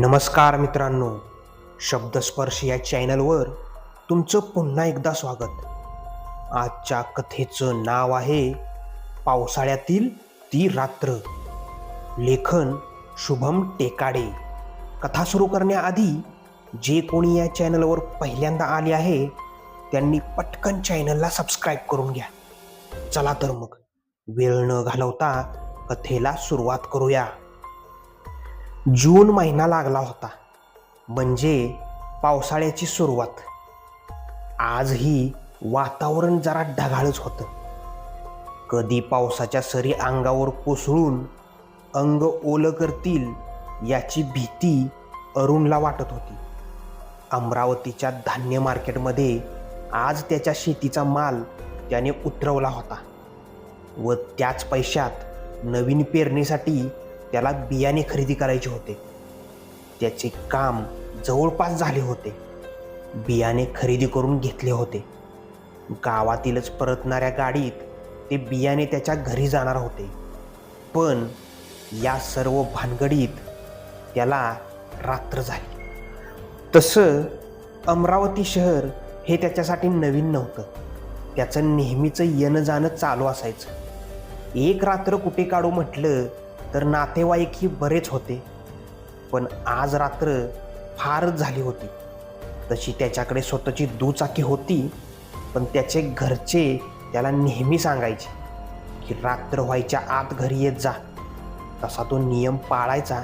नमस्कार मित्रांनो शब्दस्पर्श या चॅनलवर तुमचं पुन्हा एकदा स्वागत. आजच्या कथेचं नाव आहे पावसाळ्यातील ती रात्र. लेखन शुभम टेकाडे. कथा सुरू करण्याआधी जे कोणी या चॅनलवर पहिल्यांदा आले आहे त्यांनी पटकन चॅनलला सबस्क्राईब करून घ्या. चला तर मग वेळ न घालवता कथेला सुरुवात करूया. जून महिना लागला होता. म्हणजे पावसाळ्याची सुरुवात. आजही वातावरण जरा ढगाळच होतं. कधी पावसाच्या सरी अंगावर कोसळून अंग ओलं करतील याची भीती अरुणला वाटत होती. अमरावतीच्या धान्य मार्केटमध्ये आज त्याच्या शेतीचा माल त्याने उतरवला होता. व त्याच पैशात नवीन पेरणीसाठी त्याला बियाणे खरेदी करायचे होते. त्याचे काम जवळपास झाले होते. बियाणे खरेदी करून घेतले होते. गावातीलच परतणाऱ्या गाडीत ते बियाणे त्याच्या घरी जाणार होते. पण या सर्व भानगडीत त्याला रात्र झाली. तसं अमरावती शहर हे त्याच्यासाठी नवीन नव्हतं. त्याचं नेहमीचं येणं जाणं चालू असायचं. एक रात्र कुठे काढू म्हटलं तर नातेवाईकही बरेच होते पण आज रात्र फारच झाली होती. तशी त्याच्याकडे स्वतःची दुचाकी होती पण त्याचे घरचे त्याला नेहमी सांगायचे की रात्र व्हायच्या आत घरी येत जा. तसा तो नियम पाळायचा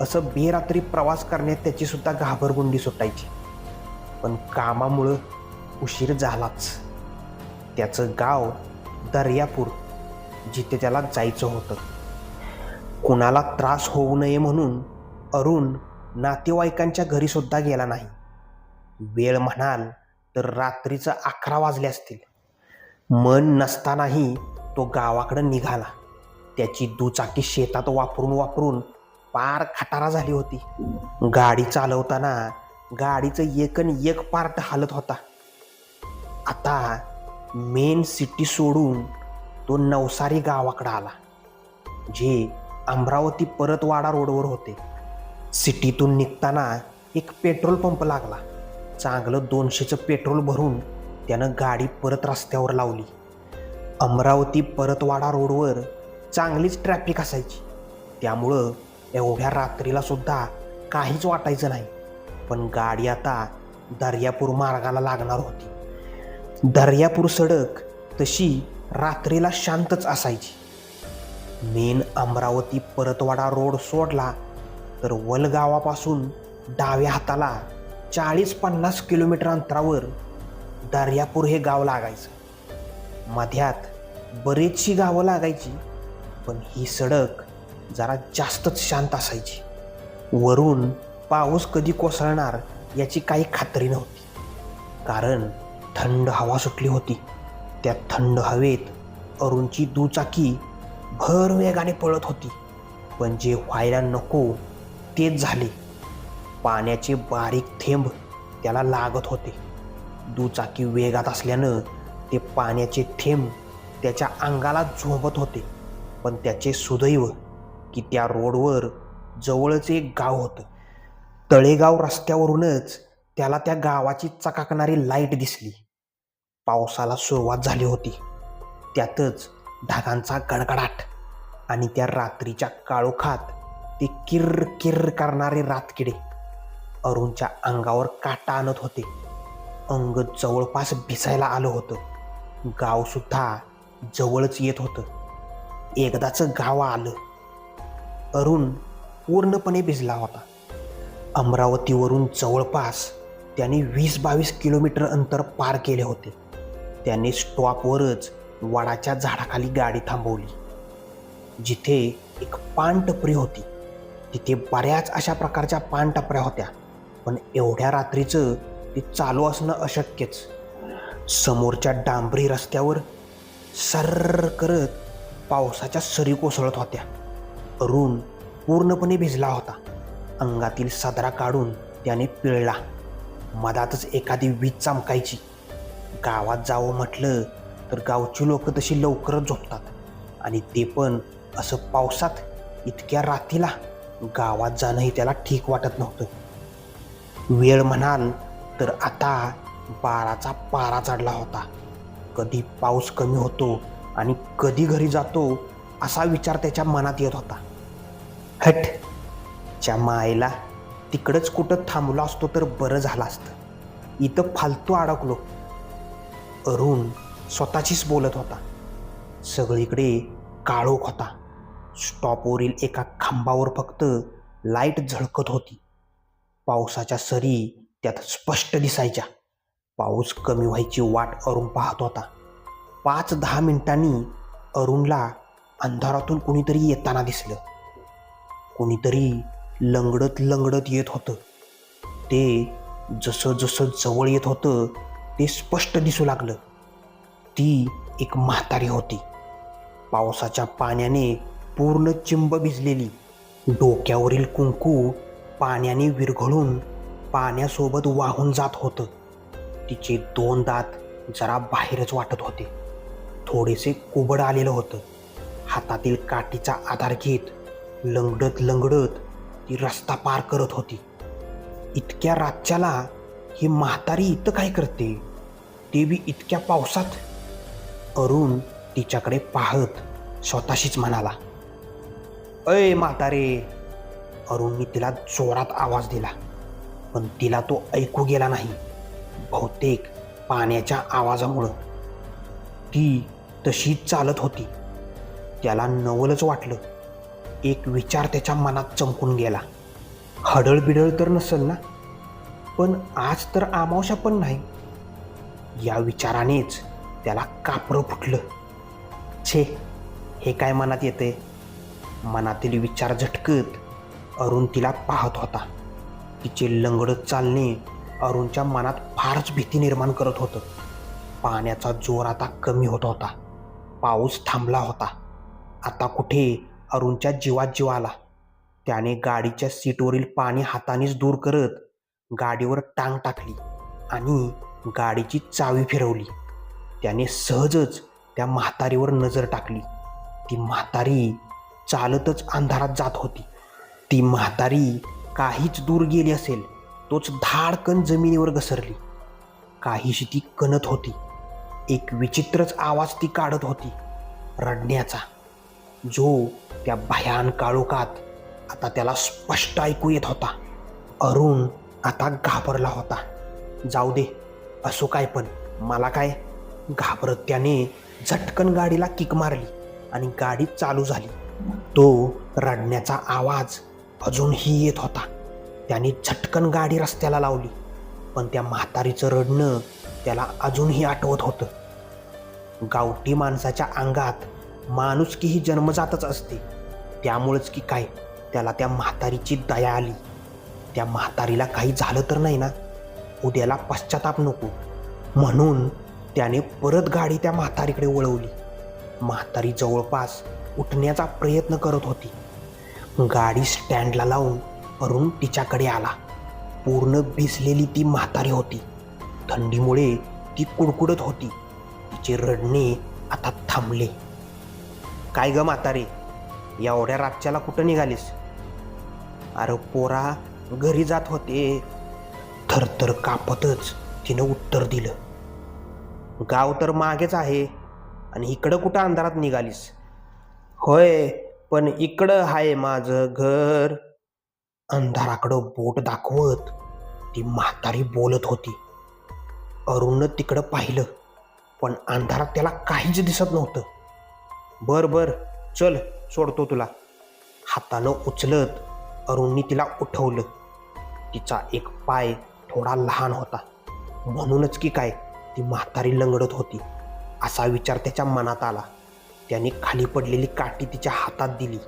असं बेरात्री प्रवास करण्यात त्याचीसुद्धा घाबरगुंडी सुटायची. पण कामामुळं उशीर झालाच. त्याचं गाव दर्यापूर जिथे त्याला जायचं होतं. कुणाला त्रास होऊ नये म्हणून अरुण नातेवाईकांच्या घरी सुद्धा गेला नाही. वेळ म्हणाल तर रात्रीचं अकरा वाजले असतील. मन नसतानाही तो गावाकडं निघाला. त्याची दुचाकी शेतात वापरून वापरून पार खटारा झाली होती. गाडी चालवताना गाडीचं एकन एक पार्ट हालत होता. आता मेन सिटी सोडून तो नवसारी गावाकडं आला. जे अमरावती परतवाडा रोडवर होते. सिटीतून निघताना एक पेट्रोल पंप लागला. चांगलं दोनशेचं पेट्रोल भरून त्यानं गाडी परत रस्त्यावर लावली. अमरावती परतवाडा रोडवर चांगलीच ट्रॅफिक असायची. त्यामुळं एवढ्या रात्रीला सुद्धा काहीच वाटायचं नाही. पण गाडी आता दर्यापूर मार्गाला लागणार होती. दर्यापूर सडक तशी रात्रीला शांतच असायची. मेन अमरावती परतवाडा रोड सोडला तर वलगावापासून डाव्या हाताला चाळीस पन्नास किलोमीटर अंतरावर दर्यापूर हे गाव लागायचं. मध्यात बरीचशी गावं लागायची पण ही सडक जरा जास्तच शांत असायची. वरून पाऊस कधी कोसळणार याची काही खात्री नव्हती. कारण थंड हवा सुटली होती. त्या थंड हवेत अरुणची दुचाकी भर वेगाने पळत होती. पण जे व्हायला नको तेच झाले. पाण्याचे बारीक थेंब त्याला लागत होते. दुचाकी वेगात असल्यानं ते पाण्याचे थेंब त्याच्या अंगाला झोंबत होते. पण त्याचे सुदैव की त्या रोडवर जवळच एक गाव होतं. तळेगाव रस्त्यावरूनच त्याला त्या गावाची चकाकणारी लाइट दिसली. पावसाला सुरुवात झाली होती. त्यातच ढगांचा गडगडाट. आणि त्या रात्रीच्या काळोखात ते किर्र किर्र करणारे रातकिडे अरुणच्या अंगावर काटा आणत होते. अंग जवळपास भिसायला आलं होतं. गाव सुद्धा जवळच येत होतं. एकदाचं गाव आलं. अरुण पूर्णपणे भिजला होता. अमरावतीवरून जवळपास त्याने वीस बावीस किलोमीटर अंतर पार केले होते. त्याने स्टॉपवरच वडाच्या झाडाखाली गाडी थांबवली. जिथे एक पानटपरी होती. तिथे बऱ्याच अशा प्रकारच्या पानटपऱ्या होत्या पण एवढ्या रात्रीचं ते चालू असणं अशक्यच. समोरच्या डांबरी रस्त्यावर सर्र करत पावसाच्या सरी कोसळत होत्या. अरुण पूर्णपणे भिजला होता. अंगातील सदरा काढून त्याने पिळला. मधातच एखादी वीज चमकायची. गावात जावं म्हटलं तर गावची लोक तशी लवकरच झोपतात. आणि ते पण असं पावसात इतक्या रातीला गावात जाणंही त्याला ठीक वाटत नव्हतं. वेळ म्हणाल तर आता बाराचा पारा चढला होता. कधी पाऊस कमी होतो आणि कधी घरी जातो असा विचार त्याच्या मनात येत होता. हट च्या मायला तिकडंच कुठं थांबलो असतो तर बरं झालं असतं. इथं फालतू अडकलो. अरुण स्वतःचीच बोलत होता. सगळीकडे काळोख होता. स्टॉपवरील एका खांबावर फक्त लाइट झळकत होती. पावसाच्या सरी त्यात स्पष्ट दिसायच्या. पाऊस कमी व्हायची वाट अरुण पाहत होता. पाच दहा मिनिटांनी अरुणला अंधारातून कुणीतरी येताना दिसलं. कुणीतरी लंगडत लंगडत येत होतं. ते जसं जसं जवळ येत होतं ते स्पष्ट दिसू लागलं. ती एक म्हातारी होती. पावसाच्या पाण्याने पूर्ण चिंब भिजलेली. डोक्यावरील कुंकू पाण्याने विरघळून पाण्यासोबत वाहून जात होतं. तिचे दोन दात जरा बाहेरच वाटत होते. थोडेसे कुबड आलेलं होतं. हातातील काठीचा आधार घेत लंगडत लंगडत ती रस्ता पार करत होती. इतक्या रातच्याला ही म्हातारी इथं काय करते? ते बी इतक्या पावसात अरुण तिच्याकडे पाहत स्वतःशीच म्हणाला अय म्हातारे. अरुणने तिला जोरात आवाज दिला पण तिला तो ऐकू गेला नाही. बहुतेक पाण्याच्या आवाजामुळं. ती तशीच चालत होती. त्याला नवलच वाटलं. एक विचार त्याच्या मनात चमकून गेला. हडळबिडळ तर नसेल ना? पण आज तर आमावशा पण नाही. या विचारानेच त्याला कापरं फुटलं. छे हे काय मनात येते मनातील विचार झटकत अरुण तिला पाहत होता. तिचे लंगडत चालणे अरुणच्या मनात फारच भीती निर्माण करत होतं. पाण्याचा जोर आता कमी होत होता. पाऊस थांबला होता. आता कुठे? अरुणच्या जीवात जीव आला. त्याने गाडीच्या सीटवरील पाणी हातानेच दूर करत गाडीवर टांग टाकली आणि गाडीची चावी फिरवली. त्याने सहजच त्या म्हातारीवर नजर टाकली. ती म्हातारी चालतच अंधारात जात होती. ती म्हातारी काहीच दूर गेली असेल तोच धाडकन जमिनीवर घसरली. काहीशी ती कणत होती. एक विचित्रच आवाज ती काढत होती. रडण्याचा. जो त्या भयान काळोखात आता त्याला स्पष्ट ऐकू येत होता. अरुण आता घाबरला होता. जाऊ दे. असो काय पण. मला काय घाबरत त्याने झटकन गाडीला किक मारली आणि गाडी चालू झाली. तो रडण्याचा आवाज अजूनही येत होता. त्याने झटकन गाडी रस्त्याला लावली पण त्या म्हातारीचं रडणं त्याला अजूनही आठवत होतं. गावठी माणसाच्या अंगात माणुसकी ही जन्मजातच असते. त्यामुळंच की काय त्याला त्या म्हातारीची दया आली. त्या म्हातारीला काही झालं तर नाही ना? उद्याला पश्चाताप नको. म्हणून त्याने परत गाडी त्या म्हातारीकडे वळवली. म्हातारी जवळपास उठण्याचा प्रयत्न करत होती. गाडी स्टँडला लावून अरुण तिच्याकडे आला. पूर्ण भिजलेली ती म्हातारी होती. थंडीमुळे ती कुडकुडत होती. तिचे रडणे आता थांबले. काय ग म्हातारे एवढ्या रातच्याला कुठं निघालीस? अरे पोरा घरी जात होते. थरथर कापतच तिनं उत्तर दिलं. गाव तर मागेच आहे. आणि इकडं कुठं अंधारात निघालीस? होय पण इकडं आहे माझं घर. अंधाराकडं बोट दाखवत ती म्हातारी बोलत होती. अरुणनं तिकडं पाहिलं पण अंधारात त्याला काहीच दिसत नव्हतं. बर बर चल सोडतो तुला. हातानं उचलत अरुणनी तिला उठवलं. तिचा एक पाय थोडा लहान होता. म्हणूनच की काय ती म्हातारी लंगडत होती. असा विचार त्याच्या मनात आला. त्याने खाली पडलेली काठी तिच्या हातात दिली.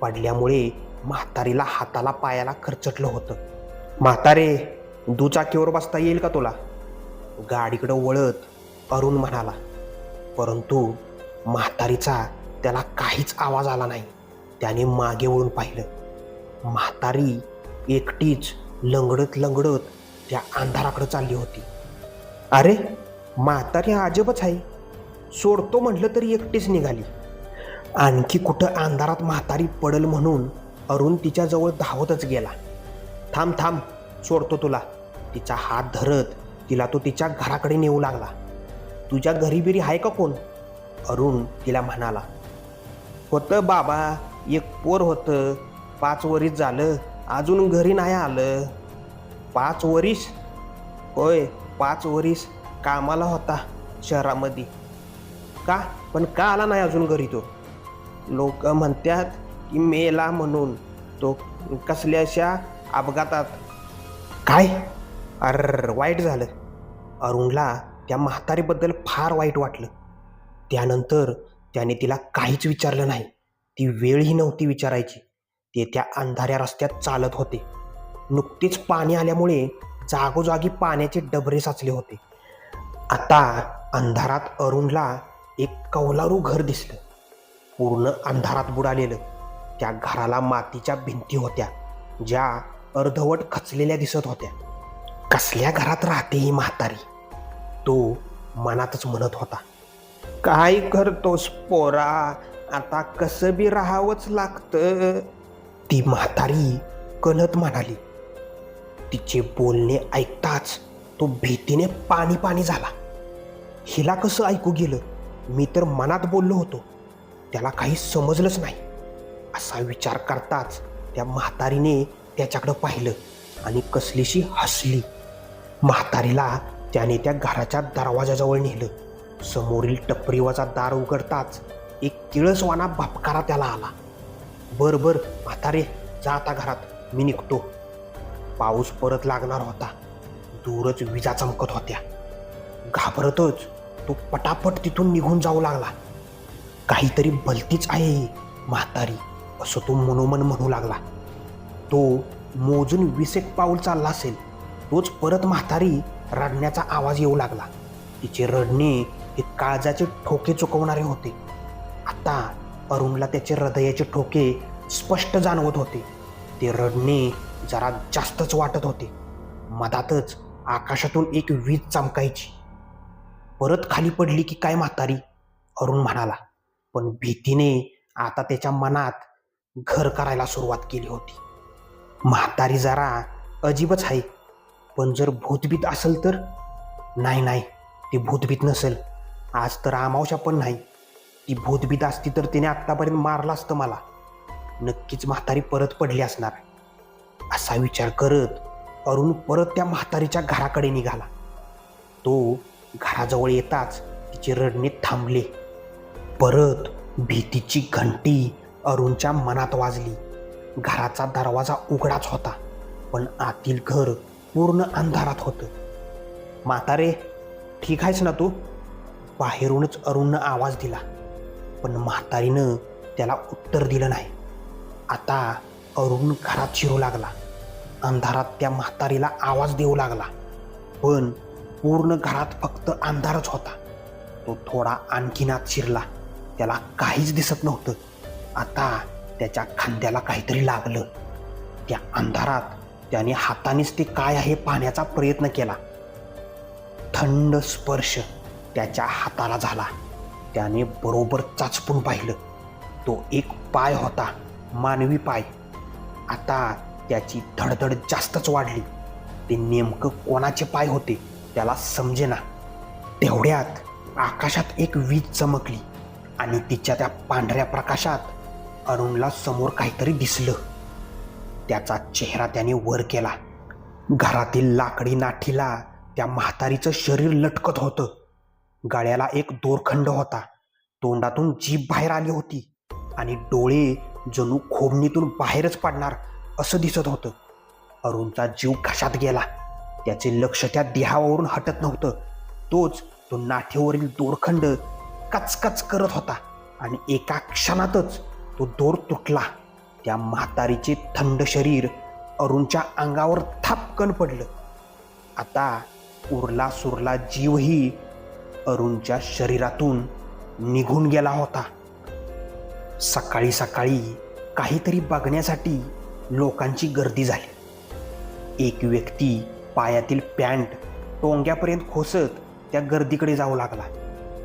पडल्यामुळे म्हातारीला हाताला पायाला खरचटलं होतं. म्हातारे दुचाकीवर बसता येईल का तुला? गाडीकडं वळत अरुण म्हणाला. परंतु म्हातारीचा त्याला काहीच आवाज आला नाही. त्याने मागे वळून पाहिलं. म्हातारी एकटीच लंगडत लंगडत त्या अंधाराकडे चालली होती. अरे म्हातारी अजबच आहे. सोडतो म्हटलं तरी एकटीच निघाली. आणखी कुठं अंधारात म्हातारी पडल म्हणून अरुण तिच्याजवळ धावतच गेला. थांब थांब सोडतो तुला. तिचा हात धरत तिला तो तिच्या घराकडे नेऊ लागला. तुझ्या घरी बिरी आहे का कोण? अरुण तिला म्हणाला. होतं बाबा एक पोर होतं. पाच वरीस झालं. अजून घरी नाही आलं. पाच वरीस? होय पाच वरीस कामाला होता शहरामध्ये. का? पण का आला नाही अजून घरी तो? लोक म्हणतात की मेला म्हणून. तो कसल्याशा अपघातात? काय? अर वाईट झालं. अरुणला त्या म्हातारीबद्दल फार वाईट वाटलं. त्यानंतर त्याने तिला काहीच विचारलं नाही. ती वेळही नव्हती विचारायची. ते त्या अंधाऱ्या रस्त्यात चालत होते. नुकतीच पाणी आल्यामुळे जागोजागी पाण्याचे डबरे साचले होते. आता अंधारात अरुणला एक कौलारू घर दिसलं. पूर्ण अंधारात बुडालेलं. त्या घराला मातीच्या भिंती होत्या ज्या अर्धवट खचलेल्या दिसत होत्या. कसल्या घरात राहते ही म्हातारी? तो मनातच म्हणत होता. काय करतोस पोरा? आता कसं बी राहावंच लागतं? ती म्हातारी कणत म्हणाली. तिचे बोलणे ऐकताच तो भीतीने पाणी पाणी झाला. हिला कसं ऐकू गेलं? मी तर मनात बोललो होतो. त्याला काही समजलंच नाही. असा विचार करताच त्या म्हातारीने त्याच्याकडं पाहिलं आणि कसलीशी हसली. म्हातारीला त्याने त्या घराच्या दरवाजाजवळ नेलं. समोरील टपरीवाचा दार उघडताच एक किळसवाना भापकारा त्याला आला. बर बर म्हातारे जा आता घरात. मी निघतो. पाऊस परत लागणार होता. दूरच विजा चमकत होत्या. घाबरतच तो पटापट तिथून निघून जाऊ लागला. काहीतरी भलतीच आहे म्हातारी असं तो मनोमन म्हणू लागला. तो मोजून वीस एक पाऊल चालला असेल तोच परत म्हातारी रडण्याचा आवाज येऊ लागला. तिचे रडणे हे काळजाचे ठोके चुकवणारे होते. आता अरुणला त्याचे हृदयाचे ठोके स्पष्ट जाणवत होते. ते रडणे जरा जास्तच वाटत होते. मधातच आकाशातून एक वीज चमकायची. परत खाली पडली की काय म्हातारी? अरुण म्हणाला पण भीतीने आता त्याच्या मनात घर करायला सुरुवात केली होती. म्हातारी जरा अजीबच आहे. पण जर भूतभीत असेल तर? नाही नाही ती भूतभीत नसेल. आज तर अमावशा पण नाही. ती भूतभीत असती तर तिने आत्तापर्यंत मारलं असतं मला. नक्कीच म्हातारी परत पडली असणार. असा विचार करत अरुण परत त्या म्हातारीच्या घराकडे निघाला. तो घराजवळ येताच तिचे रडणे थांबले. परत भीतीची घंटी अरुणच्या मनात वाजली. घराचा दरवाजा उघडाच होता पण आतील घर पूर्ण अंधारात होतं. म्हातारे ठीक आहेस ना तू? बाहेरूनच अरुणनं आवाज दिला पण म्हातारीनं त्याला उत्तर दिलं नाही. आता अरुण घरात शिरू लागला. अंधारात त्या म्हातारीला आवाज देऊ लागला. पण पूर्ण घरात फक्त अंधारच होता. तो थोडा आणखीनात शिरला. त्याला काहीच दिसत नव्हतं. आता त्याच्या खांद्याला काहीतरी लागलं. त्या अंधारात त्याने हातानेच ते काय आहे पाहण्याचा प्रयत्न केला. थंड स्पर्श त्याच्या हाताला झाला. त्याने बरोबर चाचपून पाहिलं. तो एक पाय होता मानवी पाय. आता त्याची धडधड जास्तच वाढली. ते नेमकं कोणाचे पाय होते त्याला समजेना. तेवढ्यात आकाशात एक वीज चमकली आणि तिच्या त्या पांढऱ्या प्रकाशात अरुणला समोर काहीतरी दिसलं. त्याचा चेहरा त्याने वर केला. घरातील लाकडी नाठीला त्या म्हातारीचं शरीर लटकत होतं. गळ्याला एक दोरखंड होता. तोंडातून जीभ बाहेर आली होती आणि डोळे जणू खोबणीतून बाहेरच पडणार असं दिसत होतं. अरुणचा जीव घशात गेला. त्याचे लक्ष त्या देहावरून हटत नव्हतं. तोच तो नाठीवरील दोरखंड कचकच करत होता आणि एका क्षणातच तो दोर तुटला. त्या म्हातारीचे थंड शरीर अरुणच्या अंगावर थापकन पडलं. आता उरला सुरला जीवही अरुणच्या शरीरातून निघून गेला होता. सकाळी सकाळी काहीतरी बघण्यासाठी लोकांची गर्दी झाली. एक व्यक्ती पायातील पॅन्ट टोंग्यापर्यंत खोसत त्या गर्दीकडे जाऊ लागला.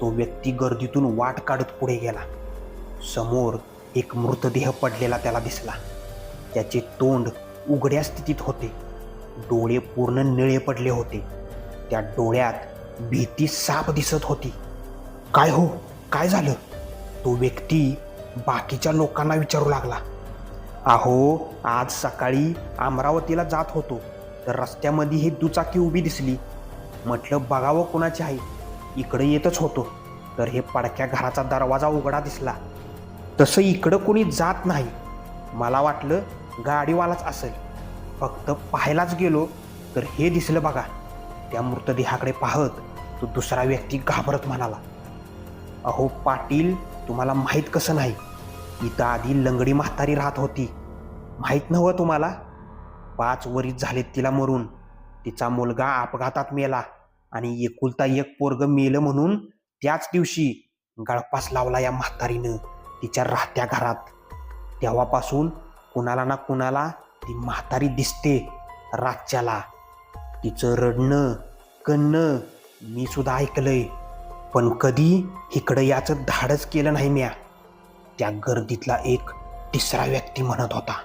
तो व्यक्ती गर्दीतून वाट काढत पुढे गेला. समोर एक मृतदेह पडलेला त्याला दिसला. त्याचे तोंड उघड्या स्थितीत होते. डोळे पूर्ण निळे पडले होते. त्या डोळ्यात भीती साप दिसत होती. काय हो? काय झालं? तो व्यक्ती बाकीच्या लोकांना विचारू लागला. अहो आज सकाळी अमरावतीला जात होतो. तर रस्त्यामध्ये ही दुचाकी उभी दिसली. म्हटलं बघावं कोणाची आहे. इकडे येतच होतो. तर हे पडक्या घराचा दरवाजा उघडा दिसला. तसं इकडं कोणी जात नाही. मला वाटलं गाडीवालाच असेल. फक्त पाहायलाच गेलो तर हे दिसलं बघा. त्या मृतदेहाकडे पाहत तो दुसरा व्यक्ती घाबरत म्हणाला. अहो पाटील तुम्हाला माहीत कसं नाही? इथं आधी लंगडी म्हातारी राहत होती. माहीत नव्हतं तुम्हाला? पाच वरीत झालेत तिला मरून. तिचा मुलगा अपघातात मेला आणि एकुलता एक पोरग मेलं म्हणून त्याच दिवशी गळपास लावला या म्हातारीनं तिच्या राहत्या घरात. तेव्हापासून कुणाला ना कुणाला ती म्हातारी दिसते रातच्याला. तिचं रडणं कणणं मी सुद्धा ऐकलंय. पण कधी इकडं याचं धाडच केलं नाही म्या. त्या गर्दीतला एक तिसरा व्यक्ती म्हणत होता.